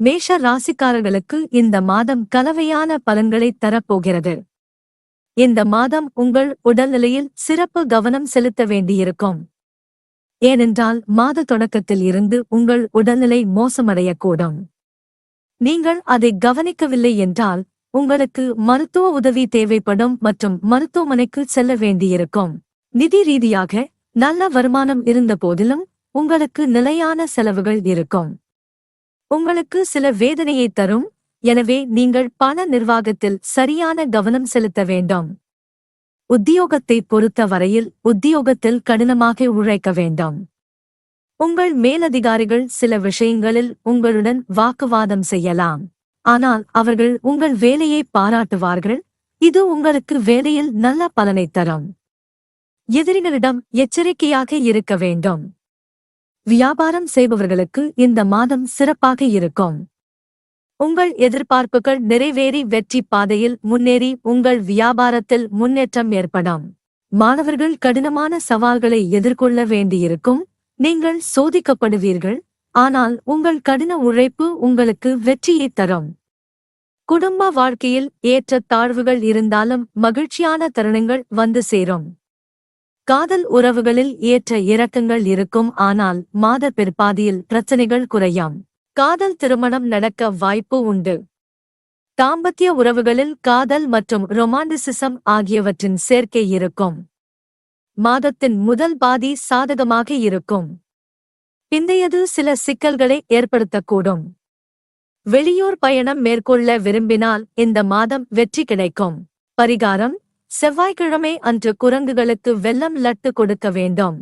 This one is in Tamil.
மேஷ ராசிக்காரர்களுக்கு இந்த மாதம் கலவையான பலன்களை தரப்போகிறது. இந்த மாதம் உங்கள் உடல்நிலையில் சிறப்பு கவனம் செலுத்த வேண்டியிருக்கும். ஏனென்றால் மாத தொடக்கத்தில் இருந்து உங்கள் உடல்நிலை மோசமடையக்கூடும். நீங்கள் அதை கவனிக்கவில்லை என்றால் உங்களுக்கு மருத்துவ உதவி தேவைப்படும் மற்றும் மருத்துவமனைக்கு செல்ல வேண்டியிருக்கும். நிதி ரீதியாக நல்ல வருமானம் இருந்த போதிலும் உங்களுக்கு நிலையான செலவுகள் இருக்கும். உங்களுக்கு சில வேதனையை தரும். எனவே நீங்கள் பண நிர்வாகத்தில் சரியான கவனம் செலுத்த வேண்டும். உத்தியோகத்தை பொறுத்த வரையில் உத்தியோகத்தில் கடினமாக உழைக்க வேண்டும். உங்கள் மேலதிகாரிகள் சில விஷயங்களில் உங்களுடன் வாக்குவாதம் செய்யலாம். ஆனால் அவர்கள் உங்கள் வேலையை பாராட்டுவார்கள். இது உங்களுக்கு வேலையில் நல்ல பலனை தரும். எதிரிகளிடம் எச்சரிக்கையாக இருக்க வேண்டும். வியாபாரம் செய்பவர்களுக்கு இந்த மாதம் சிறப்பாக இருக்கும். உங்கள் எதிர்பார்ப்புகள் நிறைவேறி வெற்றி பாதையில் முன்னேறி உங்கள் வியாபாரத்தில் முன்னேற்றம் ஏற்படும். மாணவர்கள் கடினமான சவால்களை எதிர்கொள்ள வேண்டியிருக்கும். நீங்கள் சோதிக்கப்படுவீர்கள். ஆனால் உங்கள் கடின உழைப்பு உங்களுக்கு வெற்றியை தரும். குடும்ப வாழ்க்கையில் ஏற்ற தாழ்வுகள் இருந்தாலும் மகிழ்ச்சியான தருணங்கள் வந்து சேரும். காதல் உறவுகளில் ஏற்ற இறக்கங்கள் இருக்கும் ஆனால் மாத பிற்பாதியில் பிரச்சனைகள் குறையும். காதல் திருமணம் நடக்க வாய்ப்பு உண்டு. தாம்பத்திய உறவுகளில் காதல் மற்றும் ரொமாண்டிசிசம் ஆகியவற்றின் சேர்க்கை இருக்கும். மாதத்தின் முதல் பாதி சாதகமாக இருக்கும். பிந்தையது சில சிக்கல்களை ஏற்படுத்தக்கூடும். வெளியூர் பயணம் மேற்கொள்ள விரும்பினால் இந்த மாதம் வெற்றி கிடைக்கும். பரிகாரம் செவ்வாய்க்கிழமை அன்று குரங்குகளுக்கு வெல்லம் லட்டு கொடுக்க வேண்டும்.